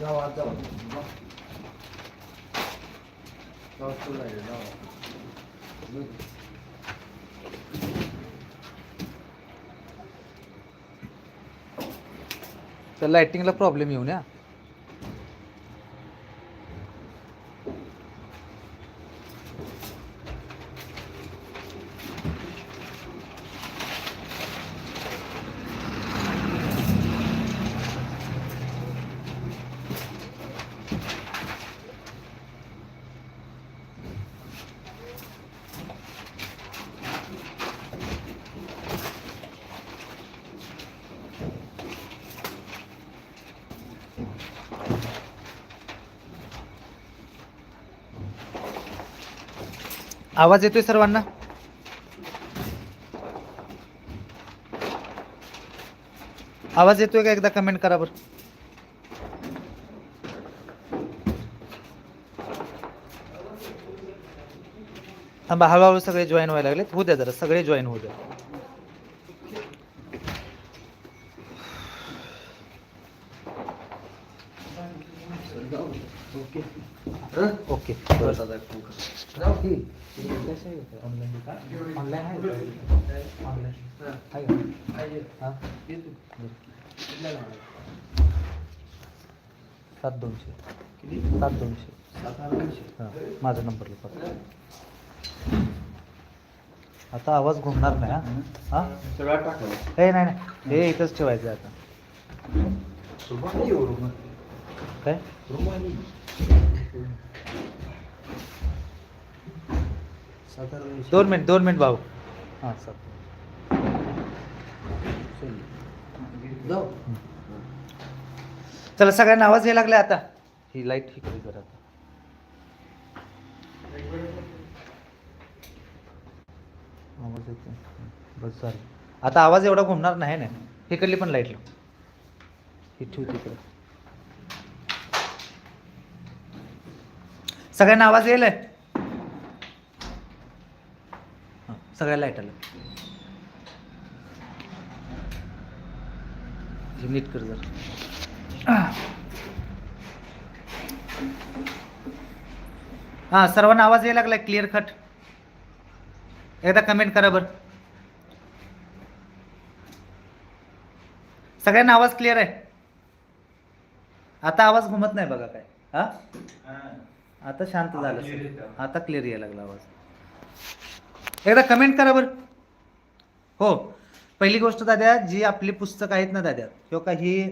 जाऊ. आज जाऊ. जाऊ जाऊ तर लायटिंगला प्रॉब्लेम येऊ ना आवाज येतोय सर्वांना? आवाज येतोय का एकदा कमेंट करा बरं? थांबा हळूहळू सगळे जॉईन व्हायला लागलेत. होऊ द्या जरा सगळे जॉईन होऊ द्या ओके ओके ऑनलाईन? सात दोनशे किती? सात दोनशे. हां माझा नंबर लिहा आता आवाज घुमणार नाही हा हां हे नाही नाही हे इथंच ठेवायचं आहे आता हो. काय दोन मिनिट दोन मिनिट भाऊ. हां सर. चल. सगळ्यांना आवाज यायला लागला आता. ही लाइट ही कधी करा आता आवाज येतो बस झालं. आता आवाज एवढा घुमणार नाही ना. इकडली पण लाइट लाव ही ठेव तिकडे. सगळ्यांना आवाज येईल सगळ्या लाइट आलं हे नीट कर जर. हां सर्वांना आवाज यायला लागलाय क्लिअर कट एकदा कमेंट करा बरं. सगळ्यांना आवाज क्लिअर आहे? आता आवाज घुमत नाही बघा काय. हा? आता शांत झालं. आता क्लिअर यायला लागला आवाज. एकदा कमेंट करा बरं. हो पहिली गोष्ट दाद्या जी आपली पुस्तकं आहेत ना दाद्या किंवा काही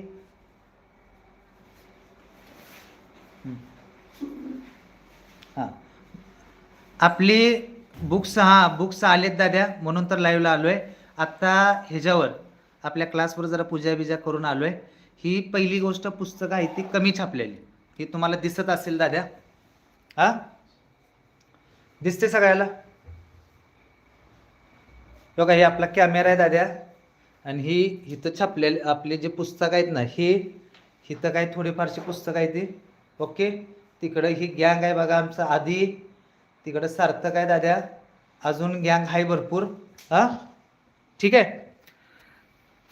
हां. आपली बुक्स हां बुक्स आलेत दाद्या म्हणून तर लाईव्हला आलो आहे आत्ता ह्याच्यावर आपल्या क्लासवर जरा पूजा बिजा करून आलो आहे ही पहिली गोष्ट पुस्तकं आहे ती कमी छापलेली. ही तुम्हाला दिसत असेल दाद्या. हां? दिसते सगळ्याला? बघा हे आपला कॅमेरा आहे दाद्या. आणि ही इथं छापलेले आपले जे पुस्तक आहेत ना हे इथं काय थोडेफारशी पुस्तकं आहे ती. ओके? तिकडं ही गँग आहे बघा आमचं आधी. तिकडं सार्थक आहे दाद्या. अजून गँग आहे भरपूर. हां? ठीक आहे.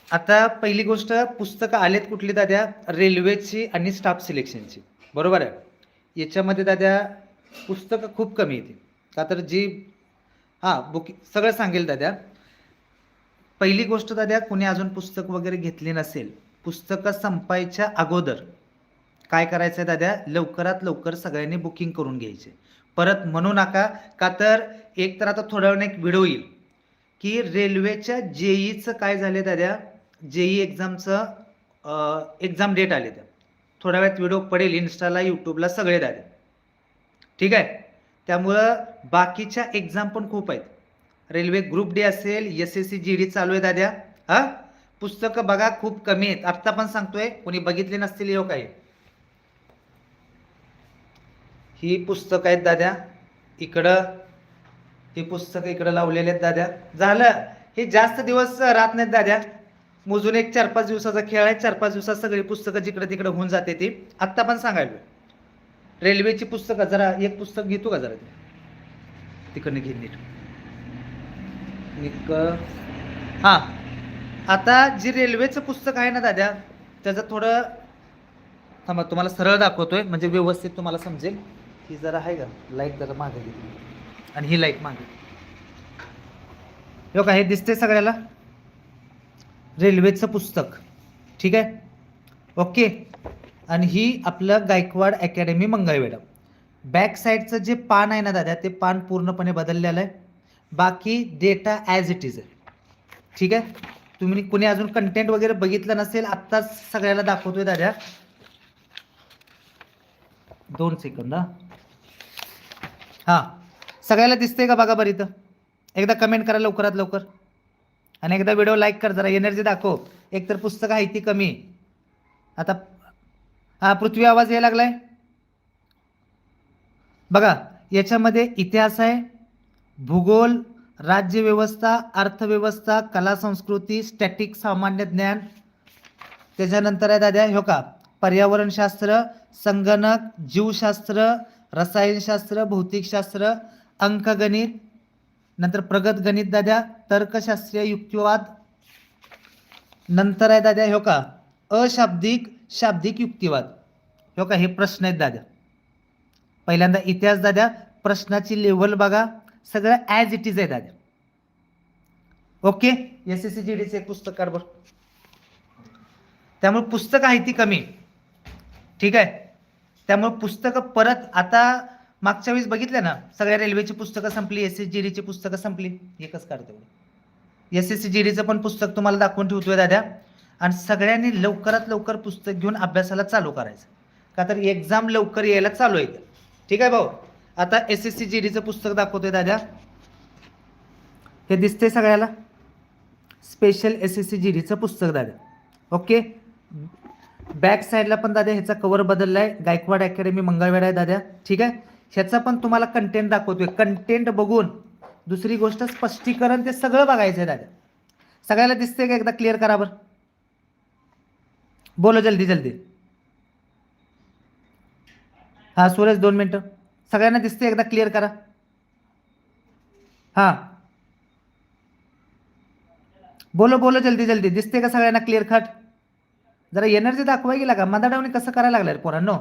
आता पहिली गोष्ट पुस्तकं आलेत कुठली दाद्या? रेल्वेची आणि स्टाफ सिलेक्शनची. बरोबर आहे? याच्यामध्ये दाद्या पुस्तकं खूप कमी येते का तर जी हां बुकिंग सगळं सांगेल दाद्या. पहिली गोष्ट दाद्या कुणी अजून पुस्तक वगैरे घेतली नसेल पुस्तकं संपायच्या अगोदर काय करायचं आहे दाद्या? लवकरात लवकर सगळ्यांनी बुकिंग करून घ्यायचे. परत म्हणू नका का तर एक तर आता थोड्या वेळाने एक व्हिडिओ येईल की रेल्वेच्या जेईचं काय झाले दाद्या? जेई एक्झामचं एक्झाम डेट आले त्या. थोड्या वेळात व्हिडिओ पडेल इन्स्टाला यूट्यूबला सगळे दाद्या ठीक आहे? त्यामुळं बाकीच्या एक्झाम पण खूप आहेत. रेल्वे ग्रुप डी असेल S S C G D चालू आहे दाद्या. हा? पुस्तकं बघा खूप कमी आहेत. आत्ता पण सांगतोय कोणी बघितले नसतील हो काही. ही पुस्तकं आहेत दाद्या. इकडं ही पुस्तकं इकडं लावलेली आहेत दाद्या. झालं. हे जास्त दिवस राहत नाहीत दाद्या. मोजून एक चार पाच दिवसाचा खेळ आहे. चार पाच दिवसात सगळी पुस्तकं जिकडे तिकडे होऊन जाते ती. आत्ता पण सांगायलो रेल्वेची पुस्तकं जरा एक पुस्तक घेतो का जरा तिकडनं घेईन नीट. एक हां. आता जी रेल्वेचं पुस्तक आहे ना दाद्या त्याचं थोडं थांबा तुम्हाला सरळ दाखवतोय म्हणजे व्यवस्थित तुम्हाला समजेल. ही जरा आहे का? लाइट जरा मागे घेतली आणि ही लाइट मागे. हो का हे दिसते सगळ्याला? रेल्वेचं पुस्तक. ठीक आहे? ओके. आणि ही आपलं गायकवाड अकॅडमी मंगळवेढा. बॅक साईडचं जे पान आहे ना दादा ते पान पूर्णपणे बदललेलं आहे. बाकी डेटा ॲज इट इज ठीक आहे? तुम्ही कुणी अजून कंटेंट वगैरे बघितलं नसेल आत्ताच सगळ्याला दाखवतोय दादा. दोन सेकंद हां. सगळ्याला दिसतंय का बघा बरं इथं? एकदा कमेंट करा लवकरात लवकर. आणि एकदा व्हिडिओ लाईक कर जरा एनर्जी दाखव. एकतर पुस्तक आहे ती कमी. आता हा पृथ्वी आवाज यायला लागलाय? बघा याच्यामध्ये इतिहास आहे भूगोल राज्यव्यवस्था अर्थव्यवस्था कला संस्कृती स्टॅटिक सामान्य ज्ञान. त्याच्यानंतर आहे दादा हो का पर्यावरणशास्त्र संगणक जीवशास्त्र रसायनशास्त्र भौतिकशास्त्र अंकगणित नंतर प्रगत गणित दाद्या तर्कशास्त्रीय युक्तिवाद. नंतर आहे दाद्या हो का अशाब्दिक शाब्दिक युक्तिवाद. हो का हे प्रश्न आहेत दाद्या पहिल्यांदा इतिहास दाद्या प्रश्नाची लेवल बघा. सगळं ॲज इट इज आहे दादा. Okay S S C G डीचं एक पुस्तक काढ बरं. त्यामुळे पुस्तकं आहे ती कमी. ठीक आहे? त्यामुळे पुस्तकं परत आता मागच्या वेळेस बघितलं ना सगळ्या रेल्वेची पुस्तकं संपली एस एस जी डीची पुस्तकं संपली. एकच काढतो एस एस सी जी डीचं पण पुस्तक तुम्हाला दाखवून ठेवतोय दादा. आणि सगळ्यांनी लवकरात लवकर पुस्तक घेऊन अभ्यासाला चालू करायचं. का तर एक्झाम लवकर यायला चालू आहे ठीक आहे भाऊ? आता एस एस सी जी डीचं पुस्तक दाखवतोय दादा. हे दिसतंय सगळ्याला? Special S S C G डीचं पुस्तक दादा. ओके बॅक साईडला पण दादा ह्याचा कवर बदलला आहे गायकवाड अकॅडमी मंगळवेढा आहे दादा. ठीक आहे? ह्याचा पण तुम्हाला कंटेंट दाखवतोय. कंटेंट बघून दुसरी गोष्ट स्पष्टीकरण ते सगळं बघायचं आहे दादा. सगळ्याला दिसतंय का एकदा क्लिअर करा बरं? बोलो जल्दी जल्दी. हां सूरज दोन मिनटं. सगळ्यांना दिसते एकदा क्लिअर करा. हां. बोलो बोलो जल्दी जल्दी. दिसते का सगळ्यांना क्लिअर कट जरा एनर्जी दाखवाय गेला का? मदाडावणी कसं करायला लागलं पोरांनो?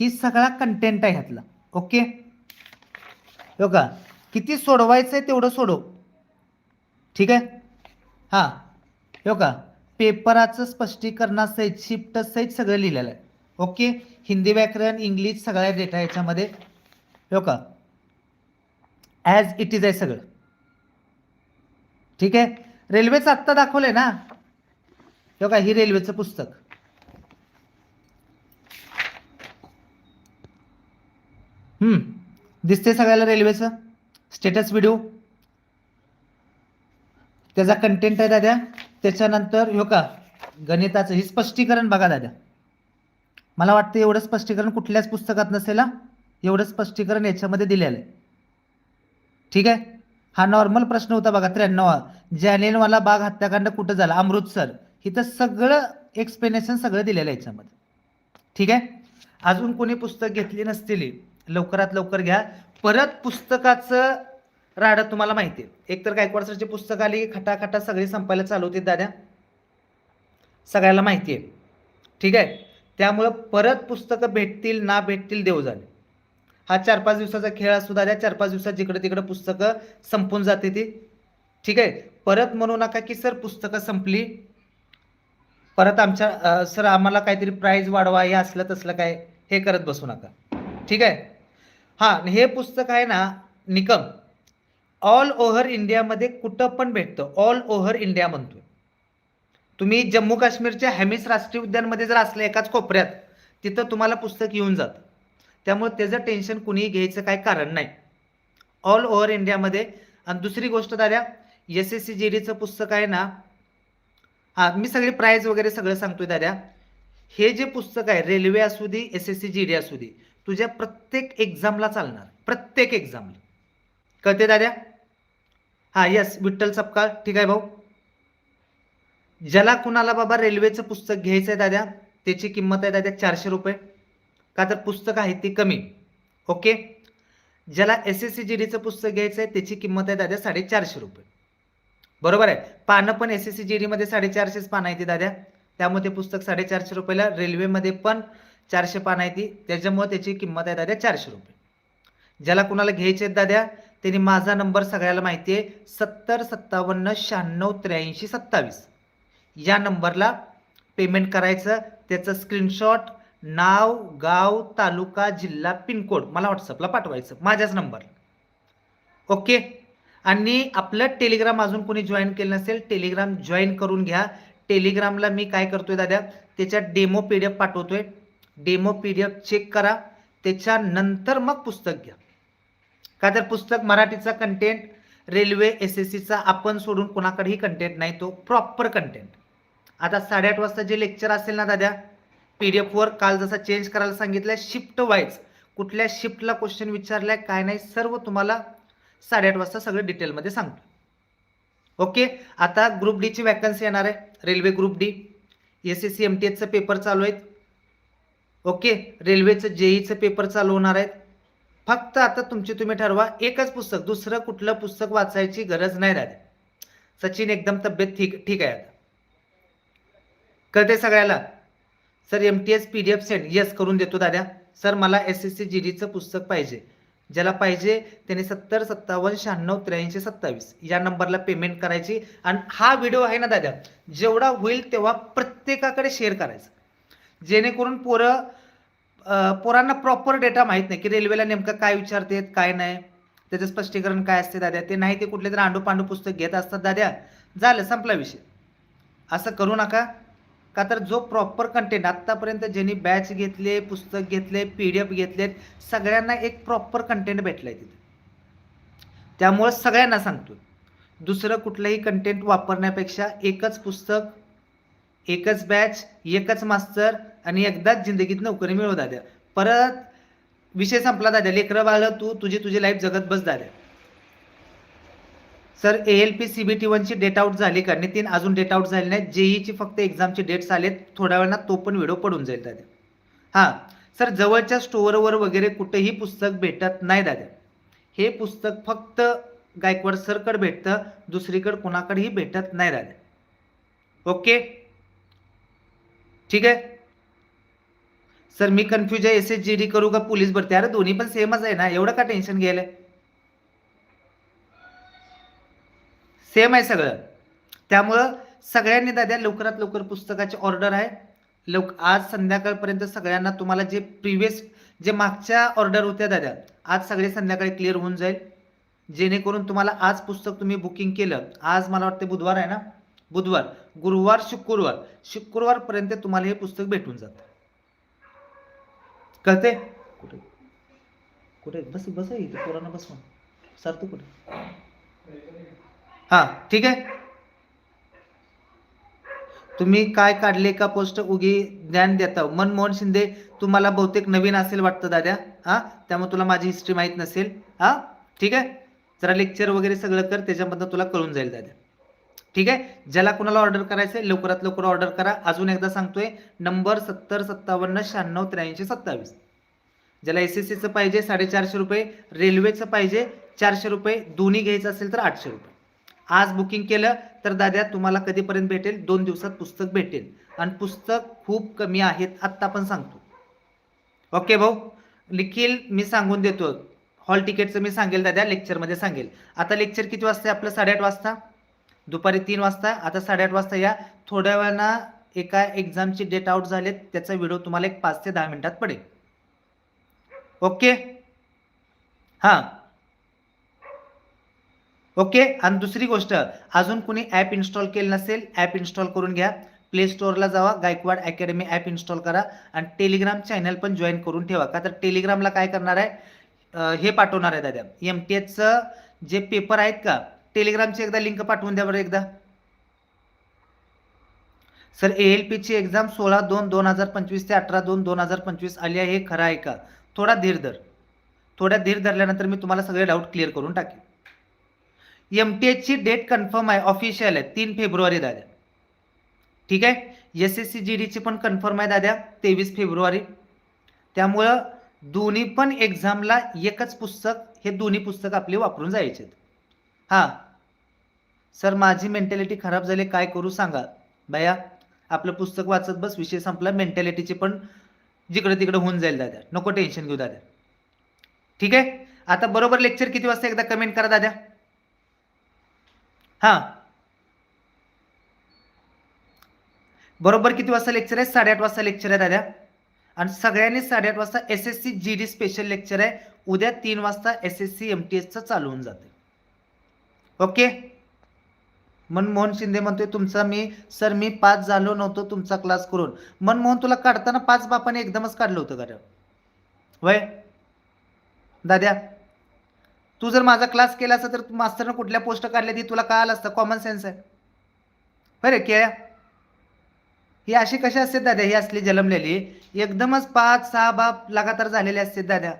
ही सगळा कंटेंट आहे ह्यातला. ओके हो का किती सोडवायचं आहे तेवढं सोडव. ठीक आहे? हां. हो का पेपराचं स्पष्टीकरणासहित शिफ्ट सहित सगळं लिहिलेलं आहे. ओके हिंदी व्याकरण इंग्लिश सगळ्या डेटा याच्यामध्ये हो का? ॲज इट इज आहे सगळं. ठीक आहे? रेल्वेचं आत्ता दाखवलंय ना? हो का? ही रेल्वेचं पुस्तक. हम्म. दिसते सगळ्याला रेल्वेचं? स्टेटस व्हिडिओ त्याचा कंटेंट आहे दादा त्याच्यानंतर हो का? गणिताचं. हे स्पष्टीकरण बघा दादा मला वाटतं एवढं स्पष्टीकरण कुठल्याच पुस्तकात नसेल हा. एवढं स्पष्टीकरण याच्यामध्ये दिलेलं आहे. ठीक आहे? हा नॉर्मल प्रश्न होता बघा त्र्याण्णव. जालियनवाला बाग हत्याकांड कुठं झाला? अमृतसर इथं सगळं एक्सप्लेनेशन सगळं दिलेलं आहे याच्यामध्ये. ठीक आहे? अजून कोणी पुस्तक घेतली नसतील लवकरात लवकर घ्या. परत पुस्तकाचं राडं तुम्हाला माहिती आहे. एकतर गायकवाड सरची पुस्तक आली खटाखटा सगळी संपायला चालू होती दादा. सगळ्याला माहिती आहे. ठीक आहे? त्यामुळं परत पुस्तकं भेटतील ना भेटतील देव जाणे. हा चार पाच दिवसाचा खेळ असू द्या. चार पाच दिवसात जिकडे तिकडे पुस्तकं संपून जाते ती. ठीक आहे? परत म्हणू नका की सर पुस्तकं संपली. परत आमच्या सर आम्हाला काहीतरी प्राईज वाढवा हे असलं तसलं काय हे करत बसू नका. ठीक आहे? हां हे पुस्तक आहे ना निकम. ऑल ओव्हर इंडियामध्ये कुठं पण भेटतं. ऑल ओव्हर इंडिया म्हणतोय तुम्ही जम्मू काश्मीरच्या हॅमिस राष्ट्रीय उद्यानमध्ये जर असलं एकाच कोपऱ्यात तिथं तुम्हाला पुस्तक येऊन जातं. त्यामुळे त्याचं टेन्शन कुणीही घ्यायचं काय कारण नाही. ऑल ओव्हर इंडियामध्ये आणि दुसरी गोष्ट दादा एस एस सी जी डीचं पुस्तक आहे ना हां मी सगळी प्राईज वगैरे सगळं सांगतोय दाद्या हे जे पुस्तक आहे रेल्वे असू दे S S C G D असू दे तुझ्या प्रत्येक एक्झामला चालणार प्रत्येक एक्झामला कळते दाद्या हां यस विठ्ठल सपकाळ ठीक आहे भाऊ. ज्याला कुणाला बाबा रेल्वेचं पुस्तक घ्यायचं आहे दाद्या त्याची किंमत आहे दाद्या चारशे रुपये. का तर पुस्तक आहे ती कमी. ओके? ज्याला एस एस सी जी डीचं पुस्तक घ्यायचं आहे त्याची किंमत आहे दाद्या साडेचारशे रुपये. बरोबर आहे? पानं पण एस एस सी जी डीमध्ये साडेचारशेच पानं आहे ती दाद्या. त्यामुळे ते पुस्तक साडेचारशे रुपयाला रेल्वेमध्ये पण चारशे पानं आहे ती. त्याच्यामुळे त्याची किंमत आहे दाद्या चारशे रुपये. ज्याला कुणाला घ्यायचे आहेत दाद्या त्यांनी माझा नंबर सगळ्याला माहिती आहे सत्तर सत्तावन्न शहाण्णव त्र्याऐंशी सत्तावीस. या नंबरला पेमेंट करायचं त्याचं स्क्रीनशॉट नाव गाव तालुका जिल्हा पिनकोड. मला व्हॉट्सअपला पाठवायचं. माझ्याच नंबर ओके आणि आपलं टेलिग्राम अजून कोणी जॉईन केलं नसेल टेलिग्राम जॉईन करून घ्या. टेलिग्रामला मी काय करतोय दादा? त्याच्या demo P D F पाठवतोय. Demo P D F check करा त्याच्यानंतर मग पुस्तक घ्या. का तर पुस्तक मराठीचा कंटेंट रेल्वे एस एस सीचा आपण सोडून कोणाकडेही कंटेंट नाही तो प्रॉपर कंटेंट आता साडेआठ वाजता जे लेक्चर असेल ना दादा पी डी एफवर काल जसा चेंज करायला सांगितलं शिफ्ट वाईज कुठल्या शिफ्टला क्वेश्चन विचारलाय काय नाही सर्व तुम्हाला साडेआठ वाजता सगळं डिटेलमध्ये सांगतो. ओके आता ग्रुप डीची वॅकन्सी येणार आहे. Railway group D S S C M T एचचं paper चालू आहेत. ओके रेल्वेचं जेईचं पेपर चालू होणार आहेत. फक्त आता तुमची तुम्ही ठरवा एकच पुस्तक दुसरं कुठलं पुस्तक वाचायची गरज नाही राहते. सचिन एकदम तब्येत ठीक ठीक आहे आता. कळते सगळ्याला? Sir M T S P D F send yes करून देतो दादा. सर मला एस एस सी जी डीचं पुस्तक पाहिजे. ज्याला पाहिजे त्याने सत्तर सत्तावन्न शहाण्णव त्र्याऐंशी सत्तावीस या नंबरला पेमेंट करायची. आणि हा व्हिडिओ आहे ना दादा जेवढा होईल तेव्हा प्रत्येकाकडे शेअर करायचा. जेणेकरून पोरं पोरांना प्रॉपर डेटा माहीत नाही की रेल्वेला नेमकं काय विचारते काय नाही. त्याचं स्पष्टीकरण काय असते दादा ते नाही ते कुठले तरी आंडू पांडू पुस्तक घेत असतात दाद्या झालं संपला विषय. असं करू नका. का तर जो प्रॉपर कंटेंट आत्तापर्यंत ज्यांनी बॅच घेतले पुस्तक घेतले पी डी एफ घेतलेत सगळ्यांना एक प्रॉपर कंटेंट भेटलं आहे तिथे. त्यामुळं सगळ्यांना सांगतो दुसरं कुठलंही कंटेंट वापरण्यापेक्षा एकच पुस्तक एकच बॅच एकच मास्तर आणि एकदाच जिंदगीत नोकरी मिळव दाद्या. परत विषय संपला दाद्या. लेकरं बाळं तू तुझी तुझी लाईफ जगत बस दाद्या. Sir A L P C B T वनची डेट आउट झाली का? नितीन अजून डेट आउट झाली नाही. जेईची फक्त एक्झामचे डेट्स आलेत. थोड्या वेळानं तो पण व्हिडिओ पडून जाईल दादा. हां. सर जवळच्या स्टोअरवर वगैरे कुठेही पुस्तक भेटत नाही दादा. हे पुस्तक फक्त गायकवाड सरकड भेटतं. दुसरीकडे कुणाकडेही भेटत नाही दादा. ओके? ठीक आहे? सर मी कन्फ्यूज आहे. एस एस जी डी करू का? पोलीस भरती? अरे दोन्ही पण सेमच आहे ना. एवढं का टेन्शन घ्यायला सेम आहे सगळं. त्यामुळं सगळ्यांनी दाद्या लवकरात लवकर पुस्तकाची ऑर्डर आहे. लवक आज संध्याकाळपर्यंत सगळ्यांना तुम्हाला जे प्रिव्हियस जे मागच्या ऑर्डर होत्या दाद्या आज सगळे संध्याकाळी क्लिअर होऊन जाईल. जेणेकरून तुम्हाला आज पुस्तक तुम्ही बुकिंग केलं. आज मला वाटते बुधवार आहे ना? बुधवार गुरुवार शुक्रवार. शुक्रवारपर्यंत तुम्हाला हे पुस्तक भेटून जातं. कळते कुठे? कुठे? बस बस इथे. पोरांना बसवा सर तू कुठे? हां ठीक आहे. तुम्ही काय काढले का पोस्ट? उगी ज्ञान देता मनमोहन शिंदे तुम्हाला बहुतेक नवीन असेल वाटतं दाद्या हां त्यामुळे तुला माझी हिस्ट्री माहीत नसेल. हां ठीक आहे. जरा लेक्चर वगैरे सगळं कर त्याच्यामधनं तुला कळून जाईल दादा. ठीक आहे? ज्याला कोणाला ऑर्डर करायचं आहे लवकरात लवकर ऑर्डर करा. अजून एकदा सांगतोय नंबर सत्तर सत्तावन्न शहाण्णव त्र्याऐंशी सत्तावीस. ज्याला एस एस सीचं पाहिजे साडेचारशे रुपये रेल्वेचं पाहिजे चारशे रुपये दोन्ही घ्यायचं असेल तर आठशे रुपये. आज बुकिंग केलं तर दाद्या तुम्हाला कधीपर्यंत भेटेल? दोन दिवसात पुस्तक भेटेल. आणि पुस्तक खूप कमी आहेत आत्ता पण सांगतो. ओके भाऊ? निखिल मी सांगून देतो. हॉल तिकीटचं मी सांगेल दादा लेक्चरमध्ये सांगेल. आता लेक्चर किती वाजता आहे आपलं? साडेआठ वाजता? दुपारी तीन वाजता. आता साडेआठ वाजता या. थोड्या वेळानं एका एक्झामची डेट आउट झालेत. त्याचा व्हिडिओ तुम्हाला एक पाच ते दहा मिनिटात पडेल. ओके हां. ओके? आणि दुसरी गोष्ट अजून कुणी ॲप इन्स्टॉल केलं नसेल ॲप इन्स्टॉल करून घ्या. प्ले स्टोअरला जावा गायकवाड अकॅडमी ॲप इन्स्टॉल करा आणि टेलिग्राम चॅनल पण जॉईन करून ठेवा. का तर टेलिग्रामला काय करणार आहे? हे पाठवणार आहे दादा. एम टी एचचं जे पेपर आहेत का टेलिग्रामची एकदा लिंक पाठवून द्या बरं एकदा. सर ए एल पीची एक्झाम सोळा दोन दोन हजार पंचवीस ते अठरा दोन दोन हजार पंचवीस आली आहे हे खरं आहे का? थोडा धीर धर. थोडा धीर धरल्यानंतर मी तुम्हाला सगळे डाऊट क्लिअर करून टाकेन. एम टी एचची डेट कन्फर्म आहे ऑफिशियल आहे तीन फेब्रुवारी दाद्या. ठीक आहे? एस एस सी जी डीची पण कन्फर्म आहे दाद्या तेवीस फेब्रुवारी. त्यामुळं दोन्ही पण एक्झामला एकच पुस्तक हे दोन्ही पुस्तक आपले वापरून जायचे हां. सर माझी मेंटॅलिटी खराब झाली काय करू सांगा? बया आपलं पुस्तक वाचत बस विषय संपला मेंटॅलिटीची पण जिकडे तिकडे होऊन जाईल दादा नको टेन्शन घेऊ दादा ठीक आहे? आता बरोबर लेक्चर किती वाजता एकदा कमेंट करा दादा हां. बरोबर किती वाजता लेक्चर आहे? साडेआठ वाजता लेक्चर आहे दादा. आणि सगळ्यांनी साडेआठ वाजता S S C G D special lecture आहे. उद्या तीन वाजता S S C M T एसचं चालू होऊन जाते. ओके? मनमोहन शिंदे म्हणतोय तुमचा मी सर मी पाच झालो नव्हतो तुमचा क्लास करून. मनमोहन तुला काढताना पाच बापाने एकदमच काढलं होतं कारण वय दाद्या तू जर माझा क्लास केला असता तर मास्तरनं कुठल्या पोस्ट काढल्या ती तुला कळालं असतं? कॉमन सेन्स आहे. बरे केळ्या? ही अशी कशी असते दाद्या? ही असली जन्मलेली. एकदमच पाच सहा बाप लगातार झालेले असते दाद्या.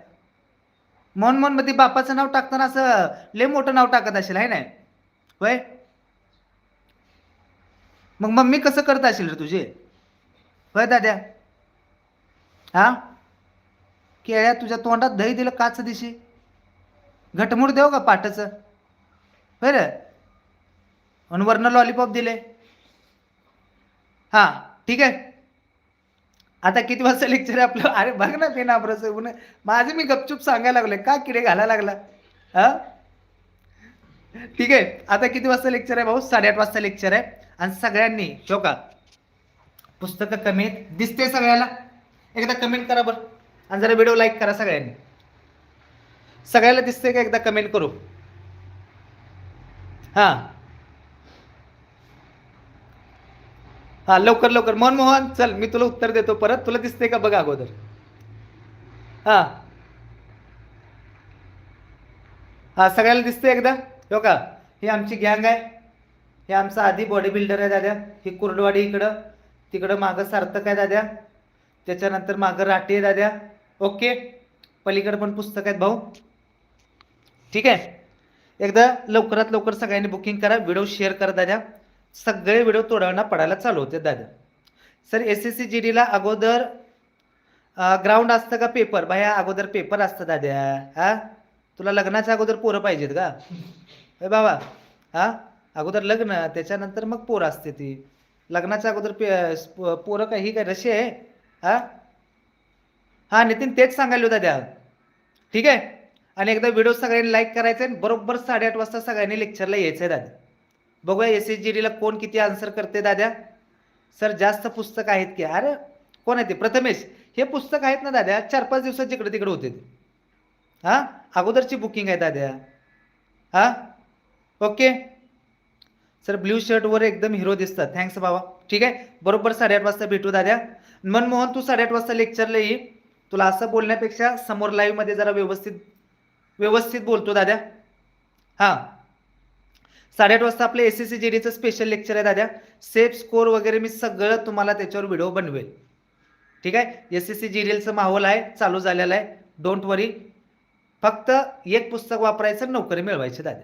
मन मनमध्ये बापाचं नाव टाकताना असं लय मोठं नाव टाकत असेल आहे नाही? होय? मग मम्मी कसं करत असेल रे तुझे? होय दाद्या? हा? केळ्या तुझ्या तोंडात दही दिलं काच दिशी? घटमुट देऊ का पाटाचं? होय रे? आणि वरनं लॉलीपॉप दिले. हा ठीक आहे. आता किती वाजता लेक्चर आहे आपलं? अरे बघ ना पेन आबरस माझे मी गपचूप सांगायला लागले का किडे घालायला लागला? हा? ठीक आहे. आता किती वाजता लेक्चर आहे भाऊ? साडेआठ वाजता लेक्चर आहे. आणि सगळ्यांनी शो का? पुस्तकं कमी आहेत. दिसते सगळ्याला. एकदा कमेंट करा बरं. आणि जरा व्हिडिओ लाईक करा सगळ्यांनी. सगळ्याला दिसते का एकदा कमेंट करू? हां. हा लवकर लवकर. मनमोहन चल मी तुला उत्तर देतो परत. तुला दिसते का बघ अगोदर. हा. हा सगळ्याला दिसते एकदा? हो का? ही आमची गँग आहे. हे आमचा आधी बॉडी बिल्डर आहे दाद्या. ही कुर्डवाडी इकडं. तिकडं मागं सार्थक आहे दाद्या. त्याच्यानंतर मागं राठी आहे दाद्या. ओके? पलीकडं पण पुस्तक आहेत भाऊ. ठीक आहे? एकदा लवकरात लवकर सगळ्यांनी बुकिंग करा व्हिडिओ शेअर करा दाद्या सगळे व्हिडिओ तोडावणं पडायला चालू होते दादा. Sir S S C G डीला अगोदर ग्राउंड असतं का पेपर बाया अगोदर पेपर असतं दाद्या हा? तुला लग्नाच्या अगोदर पोरं पाहिजेत का? अरे बाबा. हा? अगोदर लग्न त्याच्यानंतर मग पोरं असते ती. लग्नाच्या अगोदर पे पोरं काय ही काय रशी आहे? हा? हा नितीन तेच सांगायला होता द्या ठीक आहे? आणि एकदा व्हिडिओ सगळ्यांनी लाईक करायचा आहे बरोबर साडेआठ वाजता सगळ्यांनी लेक्चरला यायचं आहे दादा. बघूया एस एस जी डीला कोण किती आन्सर करते दाद्या सर जास्त पुस्तक आहेत की? अरे कोण आहे ते? प्रथमेश. हे पुस्तक आहेत ना दाद्या चार पाच दिवसात जिकडे तिकडे होते ते. हां? अगोदरची बुकिंग आहे दाद्या हां? ओके. सर ब्ल्यू शर्टवर एकदम हिरो दिसतात. थँक्स बाबा. ठीक आहे? बरोबर साडेआठ वाजता भेटू दाद्या मनमोहन तू साडेआठ वाजता लेक्चरला ये. तुला असं बोलण्यापेक्षा समोर लाईव्हमध्ये जरा व्यवस्थित व्यवस्थित बोलतो दाद्या. हां. साडेआठ वाजता आपलं एस एस सी जी डीचं स्पेशल लेक्चर आहे दादा सेफ स्कोर वगैरे मी सगळं तुम्हाला त्याच्यावर व्हिडिओ बनवेल. ठीक आहे? एस एस सी जी डीलचं माहोल आहे चालू झालेला आहे. डोंट वरी फक्त एक पुस्तक वापरायचं नोकरी मिळवायची दादा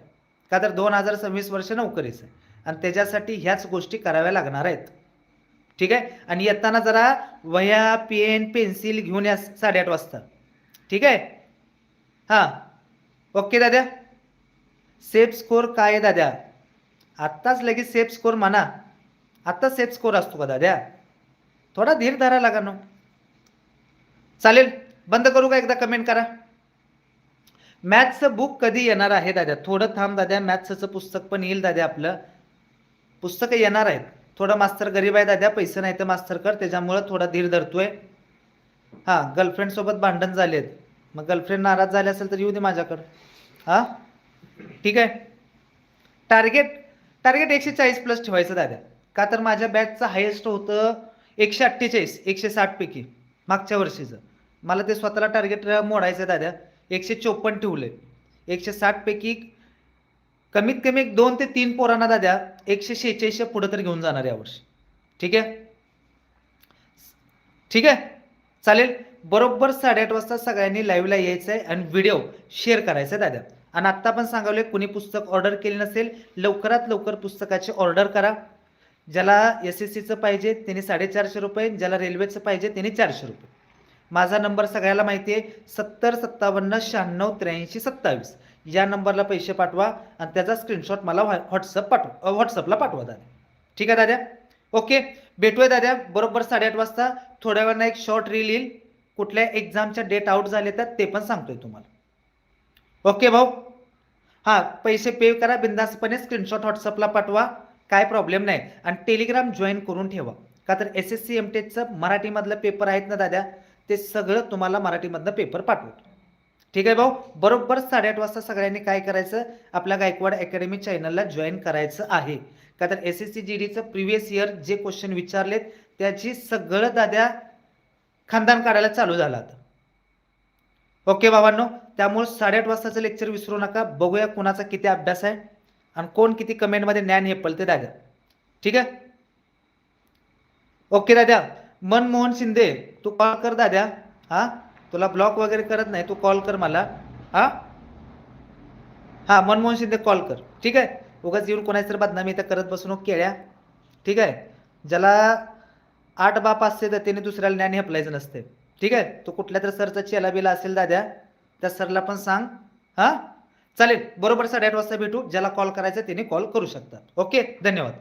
का तर दोन हजार सव्वीस वर्ष नोकरीचं. आहे आणि त्याच्यासाठी ह्याच गोष्टी कराव्या लागणार आहेत. ठीक आहे? आणि येताना जरा वह्या पेन पेन्सिल घेऊन या साडेआठ वाजता. ठीक आहे? हां. ओके दादा सेफ स्कोर काय आहे दाद्या? आत्ताच लगेच सेफ स्कोर म्हणा आत्ता सेफ स्कोर असतो का दाद्या? थोडा धीर धरा लागा नो. चालेल बंद करू का एकदा कमेंट करा? मॅथ्सचं बुक कधी येणार आहे दाद्या? थोडं थांब दाद्या मॅथ्सचं पुस्तक पण येईल दाद्या आपलं. पुस्तकं येणार आहेत. थोडं मास्तर गरीब आहे दाद्या पैसे नाही तर मास्तर कर त्याच्यामुळं थोडा धीर धरतोय. हां गर्लफ्रेंडसोबत भांडण झालेत. मग गर्लफ्रेंड नाराज झाले असेल तर येऊ दे माझ्याकडं. हां? ठीक आहे. टार्गेट टार्गेट एकशे चाळीस प्लस ठेवायचं दादा. का तर माझ्या बॅचचं हायेस्ट होतं एकशे अठ्ठेचाळीस एकशे साठपैकी मागच्या वर्षीचं. मला ते स्वतःला टार्गेट मोडायचं आहे दादा. एकशे चोपन्न ठेवलं आहे एकशे साठपैकी कमीत कमी एक दोन ते तीन पोरांना दादा एकशे शेहेचाळीसच्या पुढं तर घेऊन जाणार यावर्षी ठीक आहे? ठीक आहे? चालेल. बरोबर साडेआठ वाजता सगळ्यांनी लाईव्हला यायचं आहे आणि व्हिडिओ शेअर करायचा आहे दादा. आणि आत्ता पण सांगावले कुणी पुस्तक ऑर्डर केले नसेल लवकरात लवकर पुस्तकाची ऑर्डर करा. ज्याला एस एस सीचं पाहिजे त्यांनी साडेचारशे रुपये ज्याला रेल्वेचं पाहिजे त्यांनी चारशे रुपये. माझा नंबर सगळ्याला माहिती आहे सत्तर सत्तावन्न शहाण्णव त्र्याऐंशी सत्तावीस. या नंबरला पैसे पाठवा आणि त्याचा स्क्रीनशॉट मला व्हॉट्सअप पाठवा व्हॉट्सअपला पाठवा दादा. ठीक आहे दादा? ओके भेटूया दादा. बरोबर साडेआठ वाजता. थोड्या वेळानं एक शॉर्ट रील येईल. कुठल्या एक्झामच्या डेट आउट झाले तर ते पण सांगतोय तुम्हाला. ओके भाऊ. हां पैसे पे करा बिंदासपणे स्क्रीनशॉट व्हॉट्सअपला पाठवा काय प्रॉब्लेम नाही. आणि टेलिग्राम जॉईन करून ठेवा. का तर एस एस सी एम टेचं मराठीमधलं पेपर आहेत ना दादा ते सगळं तुम्हाला मराठीमधलं पेपर पाठवतो. ठीक आहे भाऊ? बरोबर साडेआठ वाजता सगळ्यांनी काय करायचं? आपल्या गायकवाड अकॅडमी चॅनलला जॉईन करायचं आहे. का तर एस एस सी जी डीचं प्रिव्हियस इयर जे क्वेश्चन विचारलेत त्याची सगळं दाद्या खानदान काढायला चालू झालं आता. ओके बाबांनो त्यामुळे साडेआठ वाजताचं लेक्चर विसरू नका. बघूया कोणाचा किती अभ्यास आहे आणि कोण किती कमेंटमध्ये ज्ञान हेपल ते दादा. ठीक आहे? ओके दाद्या मनमोहन शिंदे तू कॉल कर दाद्या हा? तुला ब्लॉक वगैरे करत नाही. तू कॉल कर मला. हा? हा मनमोहन शिंदे कॉल कर. ठीक आहे? उगाच येऊन कोणाची तर बदनामी इथं करत बसू हो, केळ्या. ठीक आहे? ज्याला आठ बाप असते तर त्याने दुसऱ्याला ज्ञान हेपलायचं नसते. ठीक आहे? तो कुठल्या तर सरचा चेला बिला असेल दाद्या त्या सरला पण सांग हां? चालेल बरोबर साडेआठ वाजता भेटू ज्याला कॉल करायचा त्याने कॉल करू शकतात ओके धन्यवाद.